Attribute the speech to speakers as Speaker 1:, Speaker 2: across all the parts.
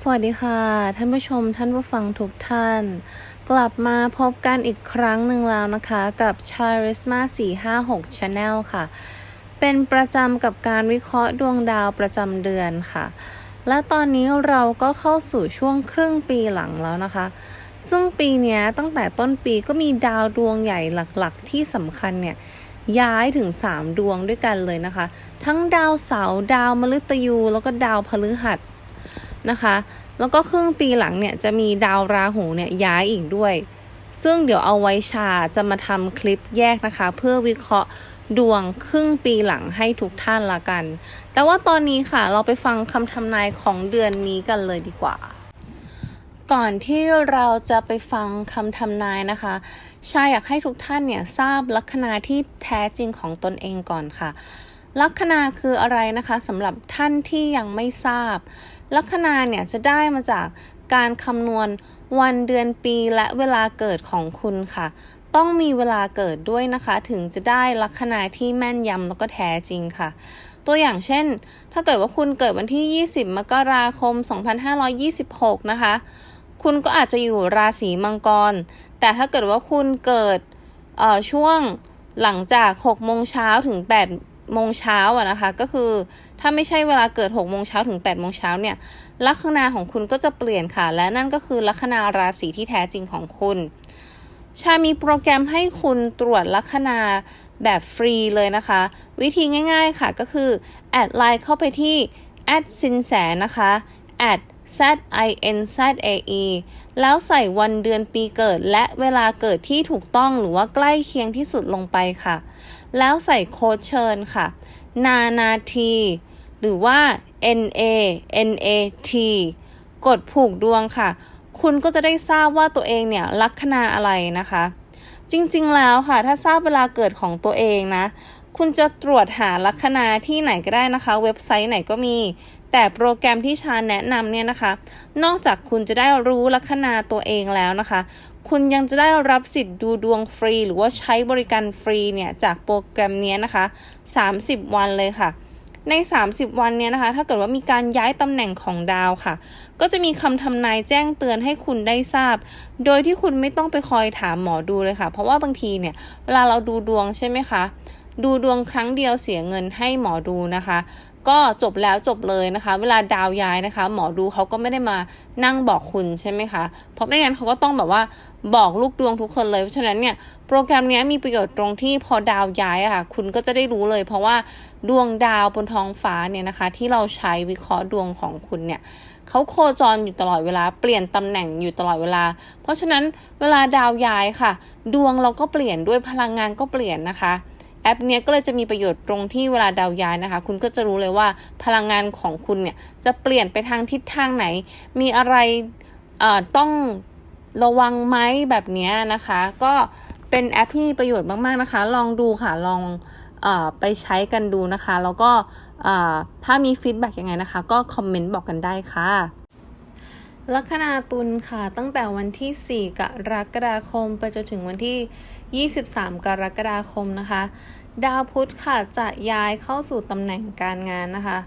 Speaker 1: สวัสดีค่ะ ท่านผู้ชมท่านผู้ฟังทุกท่าน กลับมาพบกันอีกครั้งหนึ่งแล้วนะคะ กับ Charisma 456 Channel ค่ะ เป็นประจำกับการวิเคราะห์ดวงดาวประจำเดือนค่ะ และตอนนี้เราก็เข้าสู่ช่วงครึ่งปีหลังแล้วนะคะ ซึ่งปีนี้ตั้งแต่ต้นปีก็มีดาวดวงใหญ่หลักๆ ที่สำคัญเนี่ยย้ายถึง 3 ดวงด้วยกันเลยนะคะ ทั้งดาวเสาร์ดาวมฤตยู แล้วก็ดาวพฤหัส นะคะ แล้วก็ครึ่งปีหลังเนี่ยจะมีดาวราหูเนี่ยย้ายอีกด้วย ซึ่งเดี๋ยวเอาไว้ชาจะมาทำคลิปแยกนะคะ เพื่อวิเคราะห์ดวงครึ่งปีหลังให้ทุกท่านละกัน แต่ว่าตอนนี้ค่ะเราไปฟังคำทำนายของเดือนนี้กันเลยดีกว่า ก่อนที่เราจะไปฟังคำทำนายนะคะชาอยากให้ทุกท่านเนี่ยทราบลัคนาที่แท้จริงของตนเองก่อนค่ะ ลัคนาคืออะไรนะคะสำหรับท่านที่ยังไม่ทราบ ลัคนาเนี่ยจะได้มาจากการคำนวณวันเดือนปีและเวลาเกิดของคุณค่ะ ต้องมีเวลาเกิดด้วยนะคะ ถึงจะได้ลัคนาที่แม่นยำแล้วก็แท้จริงค่ะ ตัวอย่างเช่น ถ้าเกิดว่าคุณเกิดวันที่ 20 มกราคม 2526 นะคะ คุณก็อาจจะอยู่ราศีมังกร แต่ถ้าเกิดว่าคุณเกิดช่วงหลังจาก6โมงเช้าถึง8 โมงเช้าอะนะคะ ก็คือถ้าไม่ใช่เวลาเกิด6โมงเช้าถึง8โมงเช้าเนี่ยลัคนาของคุณก็จะเปลี่ยนค่ะ และนั่นก็คือลัคนาราศีที่แท้จริงของคุณ ชามีโปรแกรมให้คุณตรวจลัคนาแบบฟรีเลยนะคะ วิธีง่ายๆค่ะก็คือ แอดไลน์เข้าไปที่แอดสินแสนะคะแอด z i n z a e แล้วใส่วันเดือนปีเกิดและเวลาเกิดที่ถูกต้องหรือว่าใกล้เคียงที่สุดลงไปค่ะ แล้วใส่โค้ดเชิญค่ะ นานาที หรือว่า n a n a t กดผูกดวงค่ะ คุณก็จะได้ทราบว่าตัวเองเนี่ยลัคนาอะไรนะคะ จริงๆแล้วค่ะ ถ้าทราบเวลาเกิดของตัวเองนะ คุณจะตรวจหาลัคนาที่ไหนก็ได้นะคะ เว็บไซต์ไหนก็มี แต่โปรแกรมที่ชาแนะนำเนี่ยนะคะ นอกจากคุณจะได้รู้ลัคนาตัวเองแล้วนะคะ คุณยังจะได้รับสิทธิ์ดูดวงฟรี หรือว่าใช้บริการฟรีเนี่ยจากโปรแกรมนี้นะคะ 30 วันเลยค่ะ ใน 30 วันเนี้ยนะคะ ถ้าเกิดว่ามีการย้ายตำแหน่งของดาวค่ะ ก็จะมีคำทำนายแจ้งเตือนให้คุณได้ทราบ โดยที่คุณไม่ต้องไปคอยถามหมอดูเลยค่ะ เพราะว่าบางทีเนี่ยเวลาเราดูดวงใช่ไหมคะดูดวงครั้งเดียวเสียเงินให้หมอดูนะคะ ก็จบแล้วจบเลยนะคะ เวลาดาวย้ายนะคะ หมอดูเขาก็ไม่ได้มานั่งบอกคุณใช่ไหมคะ เพราะไม่งั้นเขาก็ต้องแบบว่าบอกลูกดวงทุกคนเลย เพราะฉะนั้นเนี่ยโปรแกรมนี้มีประโยชน์ตรงที่พอดาวย้ายอะค่ะ คุณก็จะได้รู้เลย เพราะว่าดวงดาวบนท้องฟ้าเนี่ยนะคะ ที่เราใช้วิเคราะห์ดวงของคุณเนี่ยเขาโคจรอยู่ตลอดเวลา เปลี่ยนตำแหน่งอยู่ตลอดเวลา เพราะฉะนั้นเวลาดาวย้ายค่ะ ดวงเราก็เปลี่ยนด้วยพลังงานก็เปลี่ยนนะคะ แอปเนี้ยก็เลยจะมีประโยชน์ตรงที่เวลาดาวย้ายนะคะ คุณก็จะรู้เลยว่าพลังงานของคุณเนี่ยจะเปลี่ยนไปทางทิศทางไหน มีอะไรเอ่อต้องระวังไหมแบบเนี้ยนะคะ ก็เป็นแอปที่มีประโยชน์มาก ๆ นะคะ ลองดูค่ะลองเออไปใช้กันดูนะคะ แล้วก็เอ่อถ้ามีฟีดแบ็กยังไงนะคะ ก็คอมเมนต์บอกกันได้ค่ะ ลัคนาตุลค่ะ ตั้งแต่วันที่ 4 กรกฎาคม ไปจนถึงวันที่ 23 กรกฎาคมนะคะ ดาวพุธค่ะจะย้ายเข้าสู่ตำแหน่งการงานนะคะ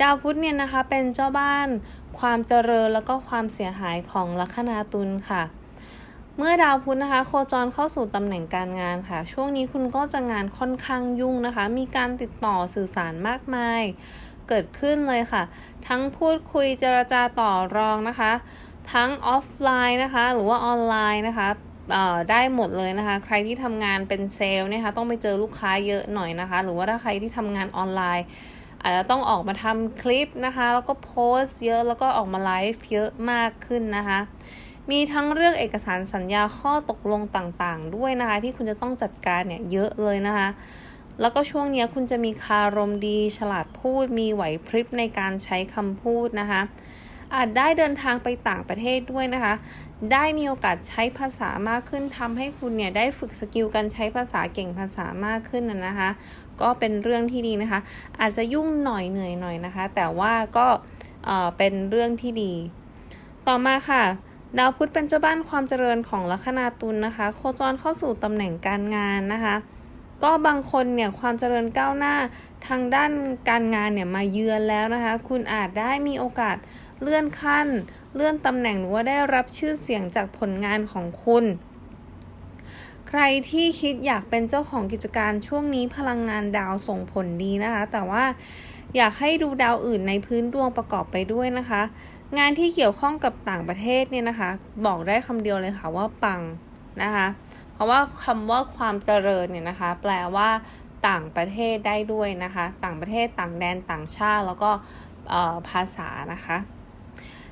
Speaker 1: ดาวพุธเนี่ยนะคะเป็นเจ้าบ้านความเจริญแล้วก็ความเสียหายของลัคนาตุลค่ะ เมื่อดาวพุธนะคะ โคจรเข้าสู่ตำแหน่งการงานค่ะ ช่วงนี้คุณก็จะงานค่อนข้างยุ่งนะคะ มีการติดต่อสื่อสารมากมาย เกิดขึ้นเลยค่ะ ทั้งพูดคุยเจรจาต่อรองนะคะ ทั้งออฟไลน์นะคะ หรือว่าออนไลน์นะคะได้หมดเลยนะคะ ใครที่ทำงานเป็นเซลล์เนี่ยค่ะต้องไปเจอลูกค้าเยอะหน่อยนะคะ หรือว่าถ้าใครที่ทำงานออนไลน์อาจจะต้องออกมาทำคลิปนะคะ แล้วก็โพสต์เยอะแล้วก็ออกมาไลฟ์เยอะมากขึ้นนะคะ มีทั้งเรื่องเอกสารสัญญาข้อตกลงต่างๆ ด้วยนะคะ ที่คุณจะต้องจัดการเนี่ยเยอะเลยนะคะ แล้วก็ช่วงนี้คุณจะมีคารมดี ฉลาดพูด มีไหวพริบในการใช้คำพูดนะคะ อาจได้เดินทางไปต่างประเทศด้วยนะคะ ได้มีโอกาสใช้ภาษามากขึ้นทำให้คุณเนี่ยได้ฝึกสกิลการใช้ภาษาเก่งภาษามากขึ้นนะนะคะ ก็เป็นเรื่องที่ดีนะคะ อาจจะยุ่งหน่อยเหนื่อยหน่อยนะคะ แต่ว่าก็เอ่อเป็นเรื่องที่ดี ต่อมาค่ะดาวพุธเป็นเจ้าบ้านความเจริญของลัคนาตุลนะคะ โคจรเข้าสู่ตำแหน่งการงานนะคะ ก็บางคนเนี่ยความเจริญก้าวหน้าทางด้านการงานเนี่ยมาเยือนแล้วนะคะ คุณอาจได้มีโอกาสเลื่อนขั้น เลื่อนตำแหน่งหรือว่าได้รับชื่อเสียงจากผลงานของคุณ ใครที่คิดอยากเป็นเจ้าของกิจการช่วงนี้พลังงานดาวส่งผลดีนะคะ แต่ว่าอยากให้ดูดาวอื่นในพื้นดวงประกอบไปด้วยนะคะ งานที่เกี่ยวข้องกับต่างประเทศเนี่ยนะคะ บอกได้คำเดียวเลยค่ะว่าปังนะคะ เพราะว่าคำว่าความเจริญเนี่ยนะคะ แปลว่าต่างประเทศได้ด้วยนะคะ ต่างประเทศต่างแดนต่างชาติแล้วก็ภาษานะคะ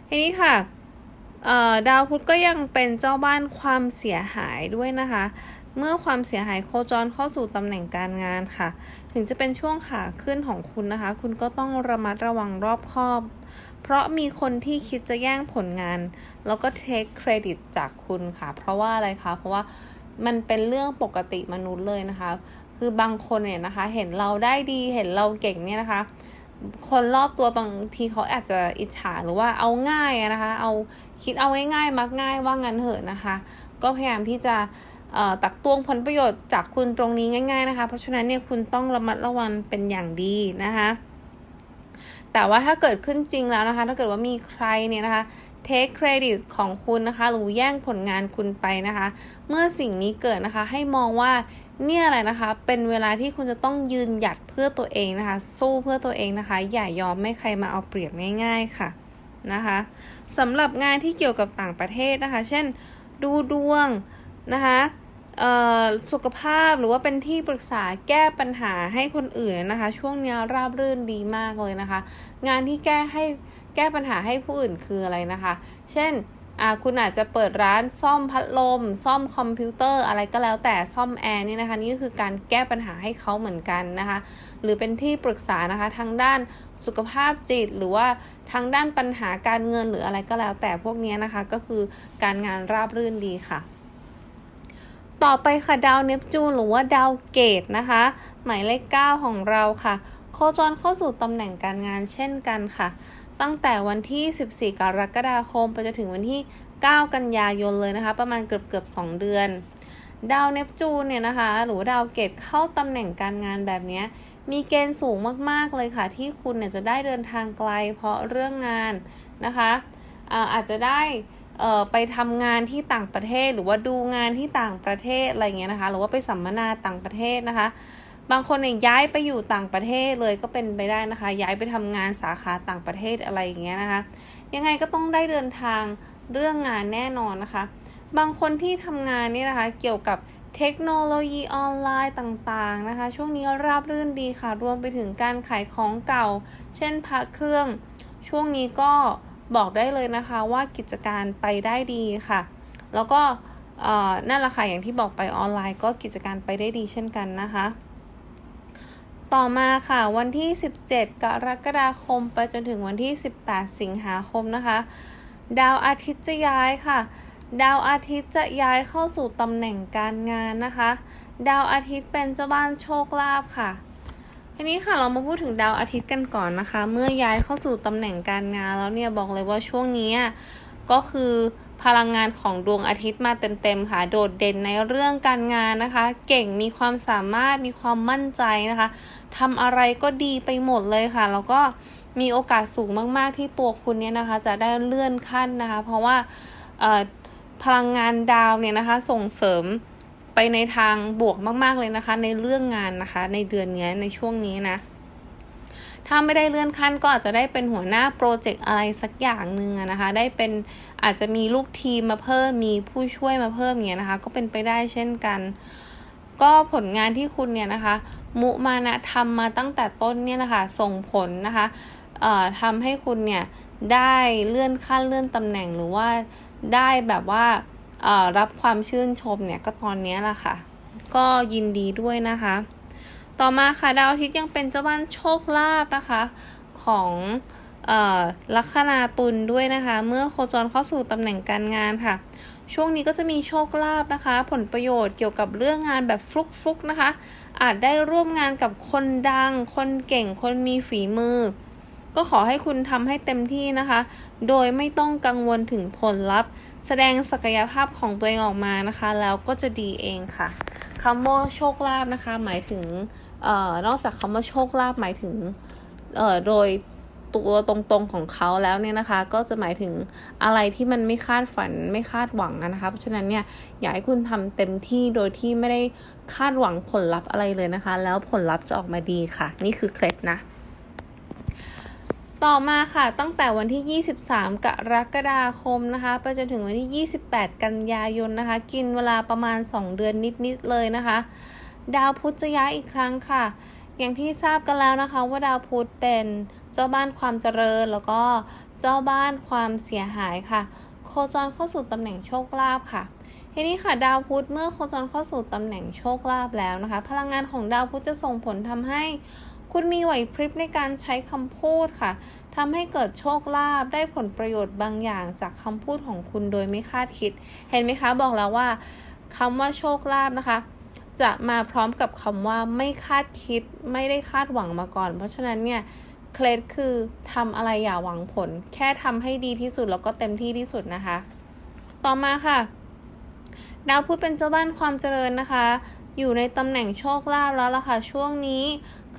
Speaker 1: ทีนี้ค่ะดาวพุธก็ยังเป็นเจ้าบ้านความเสียหายด้วยนะคะ เมื่อความเสียหายโคจรเข้าสู่ตำแหน่งการงานค่ะ ถึงจะเป็นช่วงขาขึ้นของคุณนะคะ คุณก็ต้องระมัดระวังรอบคอบ เพราะมีคนที่คิดจะแย่งผลงาน แล้วก็เทคเครดิตจากคุณค่ะ เพราะว่าอะไรคะ เพราะว่า มันเป็นเรื่องปกติมนุษย์เลยนะคะ คือบางคนเนี่ยนะคะ เห็นเราได้ดีเห็นเราเก่งเนี่ยนะคะ คนรอบตัวบางทีเขาอาจจะอิจฉาหรือว่าเอาง่ายนะคะ เอาคิดเอาง่ายๆมักง่ายว่างั้นเถอะนะคะ ก็พยายามที่จะตักตวงผลประโยชน์จากคุณตรงนี้ง่าย ๆนะคะ เพราะฉะนั้นเนี่ยคุณต้องระมัดระวังเป็นอย่างดีนะคะ แต่ว่าถ้าเกิดขึ้นจริงแล้วนะคะ ถ้าเกิดว่ามีใครเนี่ยนะคะเทคเครดิตของคุณนะคะหรือแย่งผลงานคุณไปนะคะ เมื่อสิ่งนี้เกิดนะคะ ให้มองว่าเนี่ยอะไรนะคะ เป็นเวลาที่คุณจะต้องยืนหยัดเพื่อตัวเองนะคะ สู้เพื่อตัวเองนะคะ อย่ายอมไม่ใครมาเอาเปรียบง่าย ๆค่ะนะคะสำหรับงานที่เกี่ยวกับต่างประเทศนะคะ เช่น ดูดวงนะคะ สุขภาพหรือว่าเป็นที่ปรึกษาแก้ปัญหาให้คนอื่นนะคะ ช่วงนี้ราบรื่นดีมากเลยนะคะ งานที่แก้ให้แก้ปัญหาให้ผู้อื่นคืออะไรนะคะ เช่นคุณอาจจะเปิดร้านซ่อมพัดลม ซ่อมคอมพิวเตอร์อะไรก็แล้วแต่ซ่อมแอร์นี่นะคะนี่ก็คือการแก้ปัญหาให้เขาเหมือนกันนะคะ หรือเป็นที่ปรึกษานะคะทางด้านสุขภาพจิต หรือว่าทางด้านปัญหาการเงินหรืออะไรก็แล้วแต่พวกนี้นะคะ ก็คือการงานราบรื่นดีค่ะ ต่อไปค่ะดาวเนปจูนหรือว่าดาวเกตนะคะ หมายเลข 9 ของเราค่ะ โคจรเข้าสู่ตำแหน่งการงานเช่นกันค่ะ ตั้งแต่วันที่ 14 กรกฎาคมไปจนถึงวันที่ 9 กันยายนเลยนะคะ ประมาณเกือบเกือบ2เดือน ดาวเนปจูนเนี่ยนะคะ หรือดาวเกตเข้าตำแหน่งการงานแบบนี้มีเกณฑ์สูงมากๆเลยค่ะ ที่คุณเนี่ยจะได้เดินทางไกลเพราะเรื่องงานนะคะอาอาจจะได้ ไปทำงานที่ต่างประเทศหรือว่าดูงานที่ต่างประเทศอะไรเงี้ยนะคะ หรือว่าไปสัมมนาต่างประเทศนะคะ บางคนเนี่ยย้ายไปอยู่ต่างประเทศเลยก็เป็นไปได้นะคะ ย้ายไปทำงานสาขาต่างประเทศอะไรอย่างเงี้ยนะคะ ยังไงก็ต้องได้เดินทางเรื่องงานแน่นอนนะคะ บางคนที่ทำงานนี่นะคะเกี่ยวกับเทคโนโลยีออนไลน์ต่างๆนะคะ ช่วงนี้ราบรื่นดีค่ะ รวมไปถึงการขายของเก่า เช่นพระเครื่อง ช่วงนี้ก็ บอกได้เลยนะคะว่ากิจการไปได้ดีค่ะ แล้วก็นั่นแหละค่ะอย่างที่บอกไปออนไลน์ก็กิจการไปได้ดีเช่นกันนะคะ ต่อมาค่ะวันที่ 17 กรกฎาคมไปจนถึงวันที่ 18 สิงหาคมนะคะ ดาวอาทิตย์จะย้ายค่ะ ดาวอาทิตย์จะย้ายเข้าสู่ตำแหน่งการงานนะคะ ดาวอาทิตย์เป็นเจ้าบ้านโชคลาภค่ะ ทีนี้ค่ะเรามาพูดถึงดาวอาทิตย์กันก่อนนะคะ เมื่อย้ายเข้าสู่ตำแหน่งการงานแล้วเนี่ยบอกเลยว่าช่วงนี้ก็คือพลังงานของดวงอาทิตย์มาเต็มๆค่ะ โดดเด่นในเรื่องการงานนะคะ เก่งมีความสามารถมีความมั่นใจนะคะทำอะไรก็ดีไปหมดเลยค่ะ แล้วก็มีโอกาสสูงมากๆที่ตัวคุณเนี่ยนะคะ จะได้เลื่อนขั้นนะคะ เพราะว่าพลังงานดาวเนี่ยนะคะส่งเสริม ไปในทางบวกมาก ๆเลยนะคะ ในเรื่องงานนะคะ ในเดือนนี้ในช่วงนี้นะ ถ้าไม่ได้เลื่อนขั้นก็อาจจะได้เป็นหัวหน้าโปรเจกต์อะไรสักอย่างหนึ่งนะคะ ได้เป็นอาจจะมีลูกทีมมาเพิ่มมีผู้ช่วยมาเพิ่มเงี้ยนะคะ ก็เป็นไปได้เช่นกันก็ผลงานที่คุณเนี่ยนะคะ มุมานะทำมาตั้งแต่ต้นเนี่ยนะคะ ส่งผลนะคะเอ่อทำให้คุณเนี่ยได้เลื่อนขั้นเลื่อนตำแหน่งหรือว่าได้แบบว่า รับความชื่นชมเนี่ยก็ตอนนี้แหละค่ะ ก็ยินดีด้วยนะคะ ต่อมาค่ะดาวอาทิตย์ยังเป็นเจ้าบ้านโชคลาภนะคะของลัคนาตุลด้วยนะคะ เมื่อโคจรเข้าสู่ตำแหน่งการงานค่ะ ช่วงนี้ก็จะมีโชคลาภนะคะ ผลประโยชน์เกี่ยวกับเรื่องงานแบบฟลุกๆนะคะ อาจได้ร่วมงานกับคนดัง คนเก่งคนมีฝีมือ ก็ขอให้คุณทำให้เต็มที่นะคะ โดยไม่ต้องกังวลถึงผลลัพธ์ แสดงศักยภาพของตัวเองออกมานะคะ แล้วก็จะดีเองค่ะคำว่าโชคลาภนะคะ หมายถึงออนอกจากคำว่าโชคลาภหมายถึงโดยตัวตรงๆของเขาแล้วเนี่ยนะคะ ก็จะหมายถึงอะไรที่มันไม่คาดฝันไม่คาดหวังนะคะเพราะฉะนั้นเนี่ยอยากให้คุณทำเต็มที่โดยที่ไม่ได้คาดหวังผลลัพธ์อะไรเลยนะคะ แล้วผลลัพธ์จะออกมาดีค่ะ นี่คือเคล็ดนะ ต่อมาค่ะตั้งแต่วันที่ 23 กรกฎาคมนะคะไปจนถึงวันที่ 28 กันยายนนะคะ กินเวลาประมาณ 2 เดือนนิด ๆ เลยนะคะ ดาวพุธจะย้ายอีกครั้งค่ะ อย่างที่ทราบกันแล้วนะคะว่าดาวพุธเป็นเจ้าบ้านความเจริญแล้วก็เจ้าบ้านความเสียหายค่ะ โคจรเข้าสู่ตำแหน่งโชคลาภค่ะทีนี้ค่ะดาวพุธเมื่อโคจรเข้าสู่ตำแหน่งโชคลาภแล้วนะคะ พลังงานของดาวพุธจะส่งผลทำให้ คุณมีไหวพริบในการใช้คำพูดค่ะทำให้เกิดโชคลาภได้ผลประโยชน์บางอย่างจากคำพูดของคุณโดยไม่คาดคิด เห็นไหมคะ บอกแล้วว่าคำว่าโชคลาภนะคะ จะมาพร้อมกับคำว่าไม่คาดคิดไม่ได้คาดหวังมาก่อน เพราะฉะนั้นเนี่ยเคล็ดคือทำอะไรอย่าหวังผล แค่ทำให้ดีที่สุดแล้วก็เต็มที่ที่สุดนะคะ ต่อมาค่ะ ดาวพุธเป็นเจ้าบ้านความเจริญนะคะ อยู่ในตำแหน่งโชคลาภแล้วล่ะค่ะ ช่วงนี้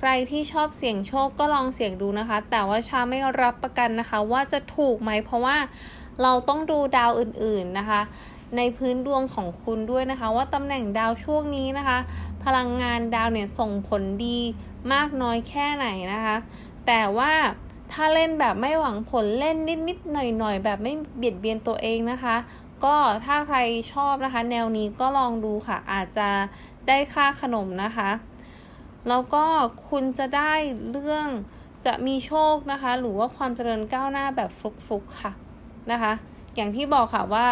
Speaker 1: ใครที่ชอบเสี่ยงโชคก็ลองเสี่ยงดูนะคะ แต่ว่าชาไม่รับประกันนะคะ ว่าจะถูกไหมเพราะว่าเราต้องดูดาวอื่นๆนะคะ ในพื้นดวงของคุณด้วยนะคะ ว่าตำแหน่งดาวช่วงนี้นะคะ พลังงานดาวเนี่ยส่งผลดีมากน้อยแค่ไหนนะคะ แต่ว่าถ้าเล่นแบบไม่หวังผลเล่นนิดๆหน่อยๆ แบบไม่เบียดเบียนตัวเองนะคะ ก็ถ้าใครชอบนะคะ แนวนี้ก็ลองดูค่ะอาจจะได้ค่าขนมนะคะ แล้วก็คุณจะได้เรื่องจะมีโชคนะคะ หรือว่าความเจริญก้าวหน้าแบบฟลุกๆค่ะนะคะ อย่างที่บอกค่ะว่า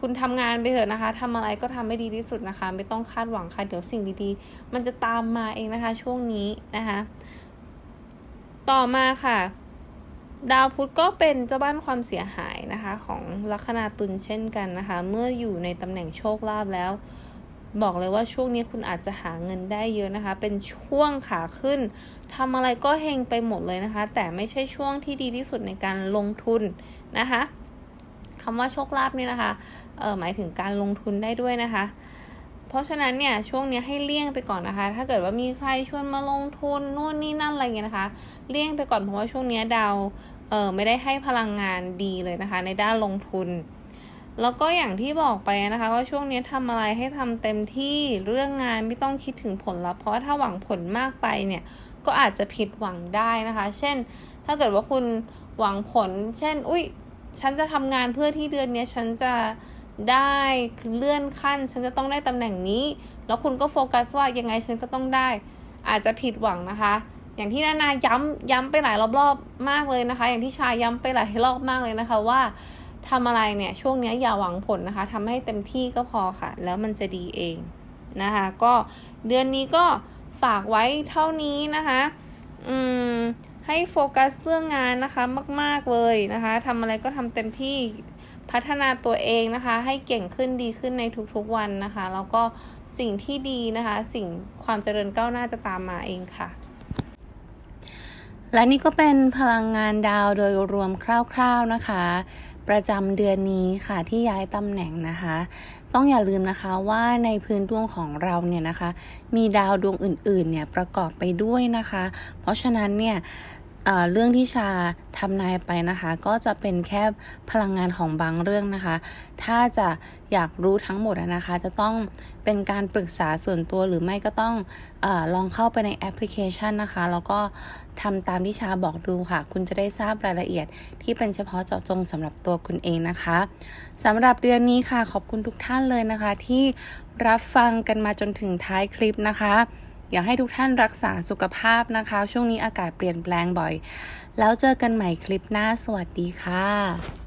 Speaker 1: คุณทำงานไปเถอะนะคะทำอะไรก็ทำให้ดีที่สุดนะคะ ไม่ต้องคาดหวังค่ะ เดี๋ยวสิ่งดีๆ มันจะตามมาเองนะคะ ช่วงนี้นะคะ ต่อมาค่ะ ดาวพุธก็เป็นเจ้าบ้านความเสียหายนะคะ ของลัคนาตุลเช่นกันนะคะ เมื่ออยู่ในตำแหน่งโชคลาภแล้ว บอกเลยว่าช่วงนี้คุณอาจจะหาเงินได้เยอะนะคะ เป็นช่วงขาขึ้นทำอะไรก็เฮงไปหมดเลยนะคะ แต่ไม่ใช่ช่วงที่ดีที่สุดในการลงทุนนะคะคำว่าโชคลาภนี่นะคะเออหมายถึงการลงทุนได้ด้วยนะคะ เพราะฉะนั้นเนี่ยช่วงนี้ให้เลี่ยงไปก่อนนะคะ ถ้าเกิดว่ามีใครชวนมาลงทุนนู่นนี่นั่นอะไรเงี้ยนะคะ เลี่ยงไปก่อนเพราะว่าช่วงนี้ดาวเออไม่ได้ให้พลังงานดีเลยนะคะ ในด้านลงทุน แล้วก็อย่างที่บอกไปนะคะ ว่าช่วงนี้ทำอะไรให้ทำเต็มที่เรื่องงานไม่ต้องคิดถึงผลลัพธ์เพราะว่าถ้าหวังผลมากไปเนี่ยก็อาจจะผิดหวังได้นะคะ เช่น ถ้าเกิดว่าคุณหวังผล เช่น อุ้ยฉันจะทำงานเพื่อที่เดือนนี้ฉันจะได้เลื่อนขั้น ฉันจะต้องได้ตำแหน่งนี้ แล้วคุณก็โฟกัสว่ายังไงฉันก็ต้องได้ อาจจะผิดหวังนะคะ อย่างที่นานาย้ำย้ำไปหลายรอบๆมากเลยนะคะ อย่างที่ชายย้ำไปหลายรอบมากเลยนะคะว่า ทำอะไรเนี่ยช่วงนี้อย่าหวังผลนะคะทำให้เต็มที่ก็พอค่ะ แล้วมันจะดีเองนะคะก็เดือนนี้ก็ฝากไว้เท่านี้นะคะอืมให้โฟกัสเรื่องงานนะคะมาก ๆ เลยนะคะทำอะไรก็ทำเต็มที่พัฒนาตัวเองนะคะ ให้เก่งขึ้นดีขึ้นในทุกๆวันนะคะ แล้วก็สิ่งที่ดีนะคะ สิ่งความเจริญก้าวหน้าจะตามมาเองค่ะ และนี่ก็เป็นพลังงานดาวโดยรวมคร่าว ๆนะคะ ประจำเดือนนี้ค่ะที่ย้ายตำแหน่งนะคะ ต้องอย่าลืมนะคะว่าในพื้นดวงของเราเนี่ยนะคะ มีดาวดวงอื่นๆเนี่ยประกอบไปด้วยนะคะ เพราะฉะนั้นเนี่ย เรื่องที่ชาทำนายไปนะคะ ก็จะเป็นแค่พลังงานของบางเรื่องนะคะ ถ้าจะอยากรู้ทั้งหมดนะคะ จะต้องเป็นการปรึกษาส่วนตัวหรือไม่ก็ต้องอลองเข้าไปในแอปพลิเคชันนะคะ แล้วก็ทำตามที่ชาบอกดูค่ะ คุณจะได้ทราบรายละเอียดที่เป็นเฉพาะเจาะจงสำหรับตัวคุณเองนะคะสำหรับเดือนนี้ค่ะขอบคุณทุกท่านเลยนะคะ ที่รับฟังกันมาจนถึงท้ายคลิปนะคะ อยากให้ทุกท่านรักษาสุขภาพนะคะ ช่วงนี้อากาศเปลี่ยนแปลงบ่อย แล้วเจอกันใหม่คลิปหน้าสวัสดีค่ะ